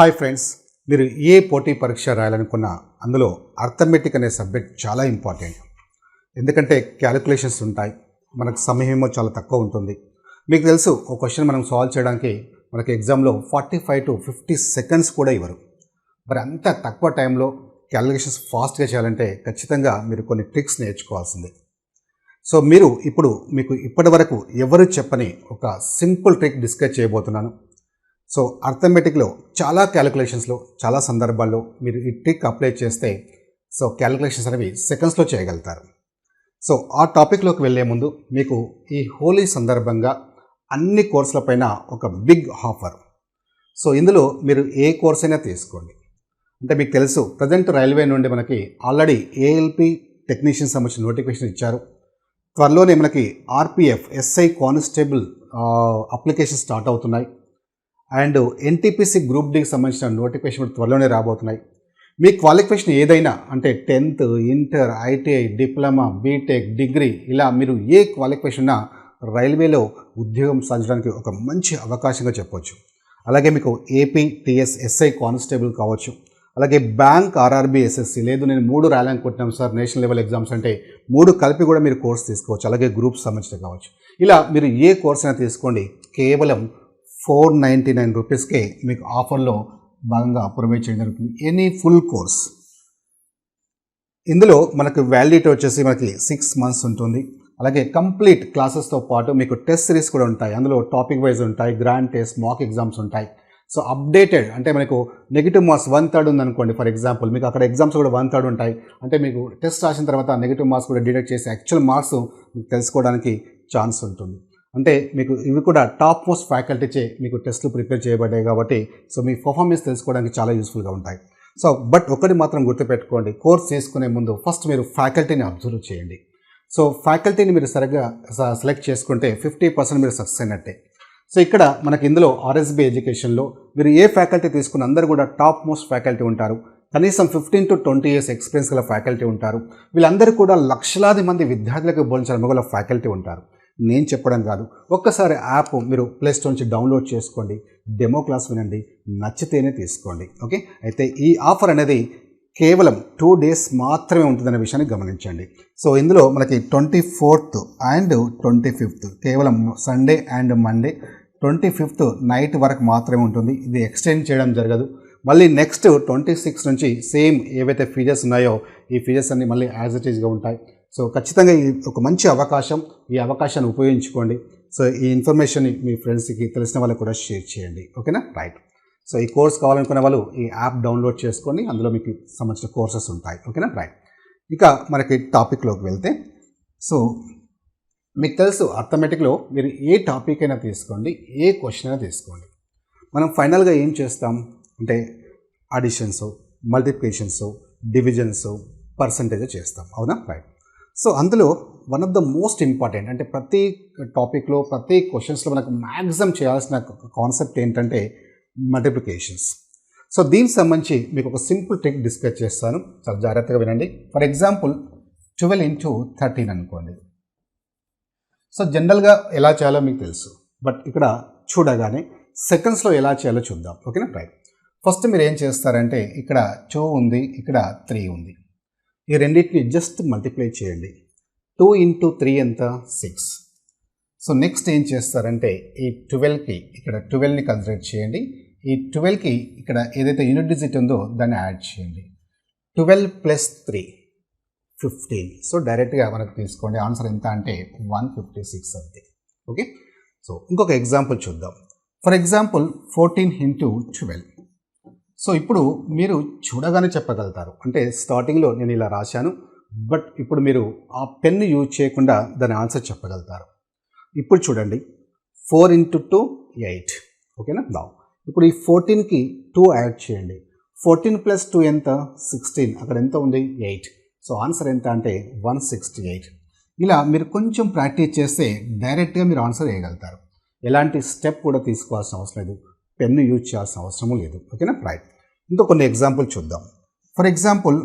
Hi friends మీరు ఏ పోటీ పరీక్ష రాయాలనుకున్నా అందులో అర్థమెటిక్ అనే సబ్జెక్ట్ చాలా ఇంపార్టెంట్. ఎందుకంటే క్యాలిక్యులేషన్స్ ఉంటాయి మనకు సమయమేమో చాలా తక్కువ ఉంటుంది. మీకు తెలుసు ఒక క్వశ్చన్ మనం సాల్వ్ చేయడానికి మనకి ఎగ్జామ్లో forty five to fifty seconds కూడా ఇవ్వరు. మరి అంత తక్కువ టైంలో క్యాలిక్యులేషన్స్ ఫాస్ట్గా చేయాలంటే ఖచ్చితంగా మీరు కొన్ని ట్రిక్స్ నేర్చుకోవాల్సిందే. సో మీరు ఇప్పుడు మీకు ఇప్పటి వరకు ఎవరు చెప్పని ఒక సింపుల్ ట్రిక్ డిస్కస్ చేయబోతున్నాను. సో అర్థమెటిక్లో చాలా క్యాలిక్యులేషన్స్లో చాలా సందర్భాల్లో మీరు ఈ ట్రిక్ అప్లై చేస్తే సో క్యాలిక్యులేషన్స్ అనేవి సెకండ్స్లో చేయగలుగుతారు. సో ఆ టాపిక్లోకి వెళ్ళే ముందు మీకు ఈ హోలీ సందర్భంగా అన్ని కోర్సులపైన ఒక బిగ్ ఆఫర్. సో ఇందులో మీరు ఏ కోర్స్ అయినా తీసుకోండి. అంటే మీకు తెలుసు ప్రజెంట్ రైల్వే నుండి మనకి ఆల్రెడీ ఏఎల్పి టెక్నీషియన్ సంబంధించిన నోటిఫికేషన్ ఇచ్చారు. త్వరలోనే మనకి RPF SI constable application start అవుతున్నాయి. అండ్ ఎన్టీపీసీ గ్రూప్ డికి సంబంధించిన నోటిఫికేషన్ త్వరలోనే రాబోతున్నాయి. మీ క్వాలిఫికేషన్ ఏదైనా అంటే tenth inter ITI diploma BTech degree ఇలా మీరు ఏ క్వాలిఫికేషన్ ఉన్నా రైల్వేలో ఉద్యోగం సాధించడానికి ఒక మంచి అవకాశంగా చెప్పవచ్చు అలాగే మీకు ఏపీ టీఎస్ ఎస్ఐ కానిస్టేబుల్ కావచ్చు. అలాగే బ్యాంక్ ఆర్ఆర్బీ ఎస్ఎస్సి లేదు నేను మూడు రాయాలనుకుంటున్నాం సార్ నేషనల్ లెవెల్ ఎగ్జామ్స్ అంటే మూడు కలిపి కూడా మీరు కోర్స్ తీసుకోవచ్చు. అలాగే గ్రూప్స్ సంబంధించిన కావచ్చు. ఇలా మీరు ఏ కోర్స్ అయినా తీసుకోండి. కేవలం ఫోర్ నైంటీ నైన్ రూపీస్కే మీకు ఆఫర్లో భాగంగా ప్రొవైడ్ చేయడం జరుగుతుంది. Any full course. ఇందులో మనకు వ్యాలిడిటీ వచ్చేసి మనకి సిక్స్ మంత్స్ ఉంటుంది. అలాగే కంప్లీట్ క్లాసెస్తో పాటు మీకు టెస్ట్ సిరీస్ కూడా ఉంటాయి. అందులో టాపిక్ వైజ్ ఉంటాయి గ్రాండ్ టెస్ట్ మాక్ ఎగ్జామ్స్ ఉంటాయి. సో అప్డేటెడ్ అంటే మనకు నెగిటివ్ మార్క్స్ వన్ థర్డ్ ఉందనుకోండి ఫర్ ఎగ్జాంపుల్ మీకు అక్కడ ఎగ్జామ్స్ కూడా వన్ థర్డ్ ఉంటాయి. అంటే మీకు టెస్ట్ రాసిన తర్వాత నెగిటివ్ మార్క్స్ కూడా డిడక్ట్ చేసి యాక్చువల్ మార్క్స్ మీకు తెలుసుకోవడానికి ఛాన్స్ ఉంటుంది. అంటే మీకు ఇవి కూడా టాప్ మోస్ట్ ఫ్యాకల్టీచే మీకు టెస్ట్లు ప్రిపేర్ చేయబడ్డాయి కాబట్టి సో మీ పర్ఫార్మెన్స్ తెలుసుకోవడానికి చాలా యూస్ఫుల్గా ఉంటాయి. సో బట్ ఒకటి మాత్రం గుర్తుపెట్టుకోండి కోర్స్ చేసుకునే ముందు ఫస్ట్ మీరు ఫ్యాకల్టీని అబ్జర్వ్ చేయండి. సో ఫ్యాకల్టీని మీరు సరిగ్గా సెలెక్ట్ చేసుకుంటే ఫిఫ్టీ పర్సెంట్ మీరు సక్సెస్ అయినట్టే. సో ఇక్కడ మనకి ఇందులో ఆర్ఎస్బి ఎడ్యుకేషన్లో మీరు ఏ ఫ్యాకల్టీ తీసుకున్న అందరూ కూడా టాప్ మోస్ట్ ఫ్యాకల్టీ ఉంటారు. కనీసం fifteen to twenty years experience గల ఫ్యాకల్టీ ఉంటారు. వీళ్ళందరూ కూడా లక్షలాది మంది విద్యార్థులకు బోధించిన మొగల ఫ్యాకల్టీ ఉంటారు. నేను చెప్పడం కాదు. ఒక్కసారి యాప్ మీరు ప్లే స్టోర్ నుంచి డౌన్లోడ్ చేసుకోండి. డెమో క్లాస్ వినండి. నచ్చితేనే తీసుకోండి. ఓకే? అయితే ఈ ఆఫర్ అనేది కేవలం టూ డేస్ మాత్రమే ఉంటుందనే విషయాన్ని గమనించండి. సో ఇందులో మనకి twenty fourth and twenty fifth కేవలం Sunday and Monday twenty fifth night వరకు మాత్రమే ఉంటుంది. ఇది ఎక్స్టెండ్ చేయడం జరగదు. మళ్ళీ నెక్స్ట్ ట్వంటీ సిక్స్ నుంచి సేమ్ ఏవైతే ఫీజర్స్ ఉన్నాయో ఈ ఫీజర్స్ అన్ని మళ్ళీ యాజ్ ఇట్ ఈస్గా ఉంటాయి. సో ఖచ్చితంగా ఇది ఒక మంచి అవకాశం ఈ అవకాశాన్ని ఉపయోగించుకోండి. సో ఈ ఇన్ఫర్మేషన్ని మీ ఫ్రెండ్స్కి తెలిసిన వాళ్ళకి కూడా షేర్ చేయండి. ఓకేనా రైట్ సో ఈ కోర్స్ కావాలనుకునే వాళ్ళు ఈ యాప్ డౌన్లోడ్ చేసుకొని అందులో మీకు సంబంధించిన కోర్సెస్ ఉంటాయి. ఓకేనా రైట్ ఇక మనకి టాపిక్లోకి వెళ్తే సో మీకు తెలుసు అర్థమెటిక్లో మీరు ఏ టాపిక్ అయినా తీసుకోండి ఏ క్వశ్చన్ అయినా తీసుకోండి. మనం ఫైనల్గా ఏం చేస్తాం? అంటే అడిషన్స్ మల్టిప్లికేషన్స్ డివిజన్స్ పర్సంటేజ్ చేస్తాం. అవునా? రైట్ సో అందులో one of the most important అంటే ప్రతి టాపిక్లో ప్రతి క్వశ్చన్స్లో మనకు మ్యాక్సిమం చేయాల్సిన కాన్సెప్ట్ ఏంటంటే మల్టిప్లికేషన్స్ సో దీనికి సంబంధించి మీకు ఒక సింపుల్ ట్రిక్ డిస్కస్ చేస్తాను. చాలా జాగ్రత్తగా వినండి. For example twelve into thirteen అనుకోండి. సో జనరల్గా ఎలా చేయాలో మీకు తెలుసు. బట్ ఇక్కడ చూడగానే సెకండ్స్లో ఎలా చేయాలో చూద్దాం. ఓకేనా రైట్ ఫస్ట్ మీరు ఏం చేస్తారంటే ఇక్కడ టూ ఉంది ఇక్కడ త్రీ ఉంది. ఈ రెండింటిని జస్ట్ మల్టిప్లై చేయండి. టూ ఇంటూ త్రీ ఎంత? సిక్స్ సో నెక్స్ట్ ఏం చేస్తారంటే ఈ ట్వెల్వ్కి ఇక్కడ ట్వెల్వ్ని కన్సిడర్ చేయండి. ఈ ట్వెల్వ్కి ఇక్కడ ఏదైతే యూనిట్ డిజిట్ ఉందో దాన్ని యాడ్ చేయండి. Twelve plus three fifteen so డైరెక్ట్గా మనకు తీసుకోండి. ఆన్సర్ ఎంత అంటే వన్ ఫిఫ్టీ సిక్స్ అంతే. ఓకే సో ఇంకొక ఎగ్జాంపుల్ చూద్దాం. For example fourteen into twelve so ఇప్పుడు మీరు చూడగానే చెప్పగలుగుతారు. అంటే స్టార్టింగ్లో నేను ఇలా రాశాను బట్ ఇప్పుడు మీరు ఆ పెన్ను యూజ్ చేయకుండా దాని ఆన్సర్ చెప్పగలుగుతారు. ఇప్పుడు చూడండి ఫోర్ ఇంటూ టూ ఎయిట్. ఓకేనా? బావు ఇప్పుడు ఈ ఫోర్టీన్కి టూ యాడ్ చేయండి. ఫోర్టీన్ ప్లస్ టూ ఎంత? సిక్స్టీన్. అక్కడ ఎంత ఉంది? ఎయిట్. సో ఆన్సర్ ఎంత అంటే వన్ సిక్స్టీ ఎయిట్. ఇలా మీరు కొంచెం ప్రాక్టీస్ చేస్తే డైరెక్ట్గా మీరు ఆన్సర్ వేయగలుగుతారు. ఎలాంటి స్టెప్ కూడా తీసుకోవాల్సిన అవసరం లేదు. పెన్ను యూజ్ చేయాల్సిన అవసరం లేదు. ఓకేనా? రైట్. ఇంకా కొన్ని ఎగ్జాంపుల్ చూద్దాం. For example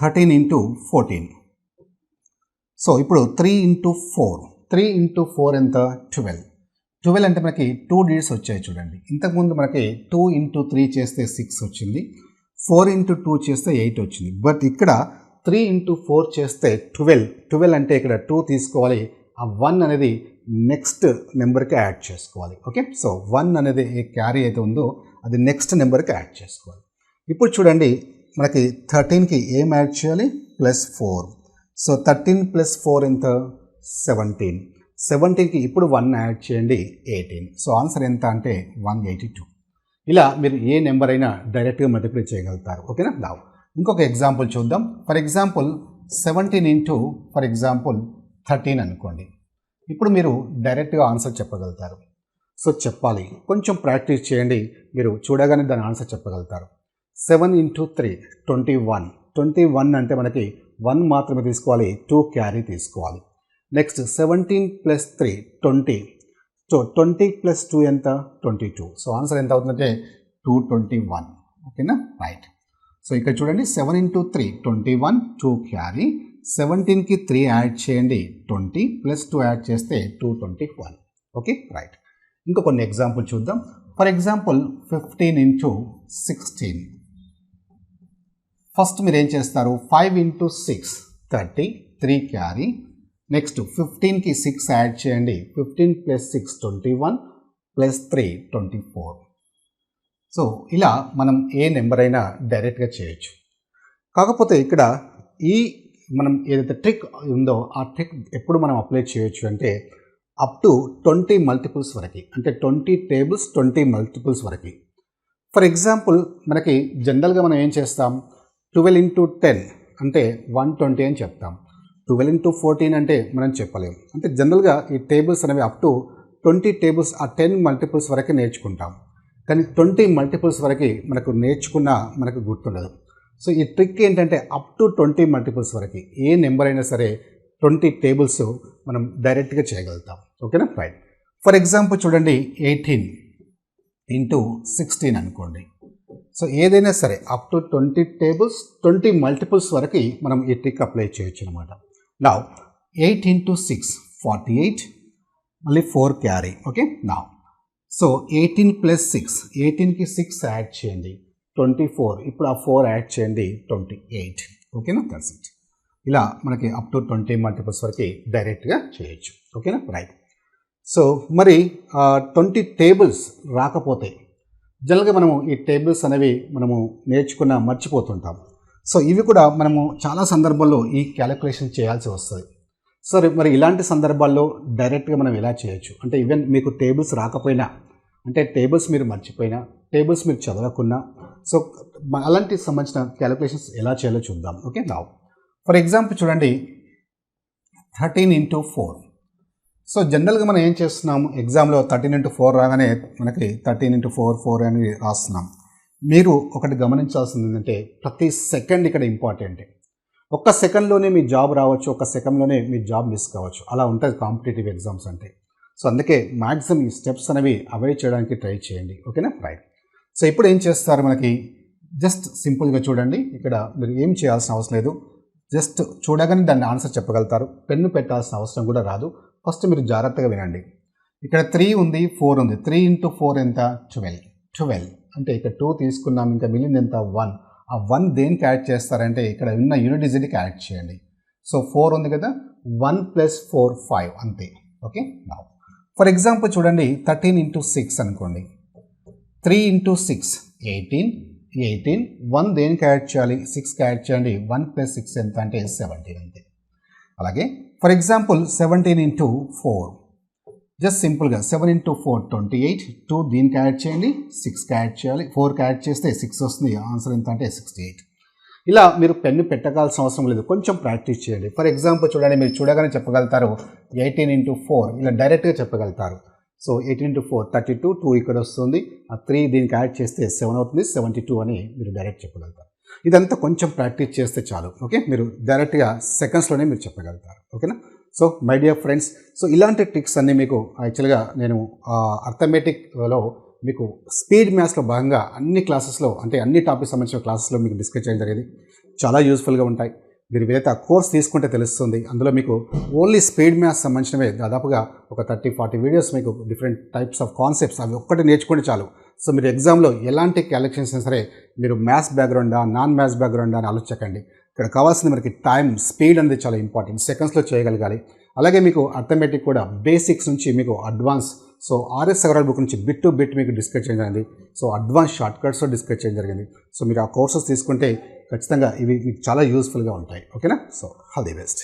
thirteen into fourteen. So ఇప్పుడు three into four. Three into four ఎంత? ట్వెల్వ్. ట్వెల్వ్ అంటే మనకి టూ డిజిట్స్ వచ్చాయి చూడండి. ఇంతకుముందు మనకి టూ ఇంటూ త్రీ చేస్తే సిక్స్ వచ్చింది. ఫోర్ ఇంటూ టూ చేస్తే ఎయిట్ వచ్చింది. బట్ ఇక్కడ త్రీ ఇంటూ ఫోర్ చేస్తే ట్వెల్వ్. ట్వెల్వ్ అంటే ఇక్కడ టూ తీసుకోవాలి. ఆ వన్ అనేది నెక్స్ట్ నెంబర్కి యాడ్ చేసుకోవాలి. ఓకే సో వన్ అనేది ఏ క్యారీ అయితే ఉందో అది నెక్స్ట్ నెంబర్కి యాడ్ చేసుకోవాలి. ఇప్పుడు చూడండి మనకి థర్టీన్కి ఏం యాడ్ చేయాలి? Plus four so thirteen plus four ఎంత? సెవెంటీన్ సెవెంటీన్కి ఇప్పుడు వన్ యాడ్ చేయండి ఎయిటీన్ సో ఆన్సర్ ఎంత అంటే వన్ ఎయిటీ టూ ఇలా మీరు ఏ నెంబర్ అయినా డైరెక్ట్గా మల్టిప్లై చేయగలుగుతారు. ఓకేనా నా? ఇంకొక ఎగ్జాంపుల్ చూద్దాం. For example seventeen into for example thirteen అనుకోండి. ఇప్పుడు మీరు డైరెక్ట్గా ఆన్సర్ చెప్పగలుగుతారు. సో చెప్పాలి. కొంచెం ప్రాక్టీస్ చేయండి. మీరు చూడగానే దాని ఆన్సర్ చెప్పగలుగుతారు. Seven into three twenty one twenty one అంటే మనకి వన్ మాత్రమే తీసుకోవాలి. టూ క్యారీ తీసుకోవాలి. Next seventeen plus three twenty so twenty plus two ఎంత? ట్వంటీ టూ సో ఆన్సర్ ఎంత అవుతుందంటే టూ ట్వంటీ వన్ ఓకేనా రైట్ సో ఇక్కడ చూడండి. Seven into three twenty one two carry సెవెంటీన్కి three add చేయండి ట్వంటీ ప్లస్ టూ యాడ్ చేస్తే two twenty one okay right ఇంకా కొన్ని ఎగ్జాంపుల్ చూద్దాం. For example fifteen into sixteen first మీరు ఏం చేస్తారు? Five into six thirty three carry next ఫిఫ్టీన్కి six add చేయండి. Fifteen plus six twenty one plus three twenty four so ఇలా మనం ఏ number అయినా డైరెక్ట్గా చేయొచ్చు. కాకపోతే ఇక్కడ ఈ మనం ఏదైతే ట్రిక్ ఉందో ఆ ట్రిక్ ఎప్పుడు మనం అప్లై చేయొచ్చు అంటే అప్ టు ట్వంటీ మల్టిపుల్స్ వరకు. అంటే ట్వంటీ టేబుల్స్ ట్వంటీ మల్టిపుల్స్ వరకు. ఫర్ ఎగ్జాంపుల్ మనకి జనరల్గా మనం ఏం చేస్తాం? ట్వెల్వ్ ఇంటూ టెన్ అంటే వన్ ట్వంటీ అని చెప్తాం. ట్వెల్వ్ ఇంటూ ఫోర్టీన్ అంటే మనం చెప్పలేము అంటే జనరల్గా ఈ టేబుల్స్ అనేవి అప్ టు ట్వంటీ టేబుల్స్ ఆ టెన్ మల్టిపుల్స్ వరకు నేర్చుకుంటాం. కానీ ట్వంటీ మల్టిపుల్స్ వరకు మనకు నేర్చుకున్న మనకు గుర్తుండదు. సో ఈ ట్రిక్ ఏంటంటే అప్ టు ట్వంటీ మల్టిపుల్స్ వరకు ఏ నెంబర్ అయినా సరే ట్వంటీ టేబుల్స్ మనం డైరెక్ట్గా చేయగలుగుతాం. ఓకేనా రైట్ ఫర్ ఎగ్జాంపుల్ చూడండి ఎయిటీన్ ఇంటూ సిక్స్టీన్ అనుకోండి. సో ఏదైనా సరే up to twenty tables twenty multiples వరకు మనం ఈ ట్రిక్ అప్లై చేయొచ్చు అనమాట నా eight into six forty eight మళ్ళీ ఫోర్ క్యారీ ఓకే నా సో ఎయిటీన్ ప్లస్ సిక్స్ ఎయిటీన్కి సిక్స్ యాడ్ చేయండి. Twenty four. ఇప్పుడు ఆ ఫోర్ యాడ్ చేయండి ట్వంటీ ఎయిట్. ఓకేనా? దట్స్ ఇట్ ఇలా మనకి అప్ టు ట్వంటీ మల్టిపుల్స్ వరకు డైరెక్ట్గా చేయొచ్చు. ఓకేనా? రైట్ సో మరి ట్వంటీ టేబుల్స్ రాకపోతే జనరల్గా మనము ఈ టేబుల్స్ అనేవి మనము నేర్చుకున్న మర్చిపోతుంటాం. సో ఇవి కూడా మనము చాలా సందర్భాల్లో ఈ క్యాలిక్యులేషన్ చేయాల్సి వస్తుంది. సరే మరి ఇలాంటి సందర్భాల్లో డైరెక్ట్గా మనం ఎలా చేయొచ్చు? అంటే ఈవెన్ మీకు టేబుల్స్ రాకపోయినా అంటే టేబుల్స్ మీరు మర్చిపోయినా టేబుల్స్ మీరు చదవకున్నా సో అలాంటి సంబంధించిన క్యాలిక్యులేషన్స్ ఎలా చేయాలో చూద్దాం. ఓకే నా ఫర్ ఎగ్జాంపుల్ చూడండి థర్టీన్ ఇంటూ ఫోర్ సో జనరల్గా మనం ఏం చేస్తున్నాం ఎగ్జామ్లో థర్టీన్ ఇంటూ ఫోర్ రాగానే మనకి థర్టీన్ ఇంటూ ఫోర్ ఫోర్ అని రాస్తున్నాం. మీరు ఒకటి గమనించాల్సింది ఏంటంటే ప్రతి సెకండ్ ఇక్కడ ఇంపార్టెంట్ ఒక్క సెకండ్లోనే మీ జాబ్ రావచ్చు ఒక్క సెకండ్లోనే మీ జాబ్ మిస్ కావచ్చు. అలా ఉంటుంది కాంపిటేటివ్ ఎగ్జామ్స్ అంటే. సో అందుకే మ్యాక్సిమం ఈ స్టెప్స్ అనేవి అవాయిడ్ చేయడానికి ట్రై చేయండి. ఓకేనా? రైట్ సో ఇప్పుడు ఏం చేస్తారు మనకి? జస్ట్ సింపుల్గా చూడండి. ఇక్కడ మీరు ఏం చేయాల్సిన అవసరం లేదు. జస్ట్ చూడగానే దాన్ని ఆన్సర్ చెప్పగలుగుతారు. పెన్ను పెట్టాల్సిన అవసరం కూడా రాదు. ఫస్ట్ మీరు జాగ్రత్తగా వినండి. ఇక్కడ త్రీ ఉంది ఫోర్ ఉంది. త్రీ ఇంటూ ఫోర్ ఎంత? ట్వెల్వ్ ట్వెల్వ్ అంటే ఇక్కడ టూ తీసుకున్నాం ఇంకా మిగిలింది ఎంత? వన్ ఆ వన్ దేనికి యాడ్ చేస్తారంటే ఇక్కడ ఉన్న యూనిట్ డిజిట్కి యాడ్ చేయండి. సో ఫోర్ ఉంది కదా? వన్ ప్లస్ ఫోర్ ఫైవ్ అంతే. ఓకే నా ఫర్ ఎగ్జాంపుల్ చూడండి థర్టీన్ ఇంటూ సిక్స్ అనుకోండి. Three into six eighteen eighteen one దేనికి యాడ్ చేయాలి? సిక్స్కి యాడ్ చేయండి. వన్ ప్లస్ సిక్స్ ఎంత అంటే సెవెంటీన్ అంతే. అలాగే for example seventeen into four just సింపుల్గా seven into four twenty eight two దీనికి యాడ్ చేయండి. సిక్స్కి యాడ్ చేయాలి. ఫోర్కి యాడ్ చేస్తే సిక్స్ వస్తుంది. ఆన్సర్ ఎంత అంటే సిక్స్టీ ఎయిట్ ఇలా మీరు పెన్ను పెట్టగాల్సిన అవసరం లేదు. కొంచెం ప్రాక్టీస్ చేయండి. ఫర్ ఎగ్జాంపుల్ చూడండి మీరు చూడగానే చెప్పగలుగుతారు ఎయిటీన్ ఇంటూ ఫోర్ ఇలా డైరెక్ట్గా చెప్పగలుగుతారు. So eighteen into four thirty two two ఇక్కడ వస్తుంది. ఆ త్రీ దీనికి యాడ్ చేస్తే సెవెన్ అవుతుంది. సెవెంటీ టూ అని మీరు డైరెక్ట్ చెప్పగలుగుతారు. ఇదంతా కొంచెం ప్రాక్టీస్ చేస్తే చాలు. ఓకే మీరు డైరెక్ట్గా సెకండ్స్లోనే మీరు చెప్పగలుగుతారు. ఓకేనా so my dear friends so ఇలాంటి ట్రిక్స్ అన్నీ మీకు యాక్చువల్గా నేను అర్థమెటిక్లో మీకు స్పీడ్ మ్యాథ్స్లో భాగంగా అన్ని క్లాసెస్లో అంటే అన్ని టాపిక్ సంబంధించిన క్లాసెస్లో మీకు డిస్కస్ చేయడం జరిగింది. చాలా యూస్ఫుల్గా ఉంటాయి. మీరు ఏదైతే ఆ కోర్స్ తీసుకుంటే తెలుస్తుంది అందులో మీకు ఓన్లీ స్పీడ్ మ్యాథ్స్ సంబంధించినవే దాదాపుగా ఒక థర్టీ ఫార్టీ వీడియోస్ మీకు డిఫరెంట్ టైప్స్ ఆఫ్ కాన్సెప్ట్స్ అవి ఒక్కటి నేర్చుకుంటే చాలు. సో మీరు ఎగ్జామ్లో ఎలాంటి క్యాలిక్యులేషన్స్ అయినా సరే మీరు మ్యాథ్స్ బ్యాక్గ్రౌండా నాన్ మ్యాథ్స్ బ్యాక్గ్రౌండా అని ఆలోచించకండి. ఇక్కడ కావాల్సింది మనకి టైం స్పీడ్ అనేది చాలా ఇంపార్టెంట్ సెకండ్స్లో చేయగలగాలి. అలాగే మీకు అర్థమెటిక్ కూడా బేసిక్స్ నుంచి మీకు advance so RS Agarwal book నుంచి బిట్ టు బిట్ మీకు డిస్కస్ చేయడం జరిగింది. సో అడ్వాన్స్ షార్ట్ కట్స్లో డిస్కస్ చేయడం జరిగింది. సో మీరు ఆ కోర్సెస్ తీసుకుంటే ఖచ్చితంగా ఇవి మీకు చాలా యూస్ఫుల్గా ఉంటాయి. ఓకేనా సో ఆల్ ది బెస్ట్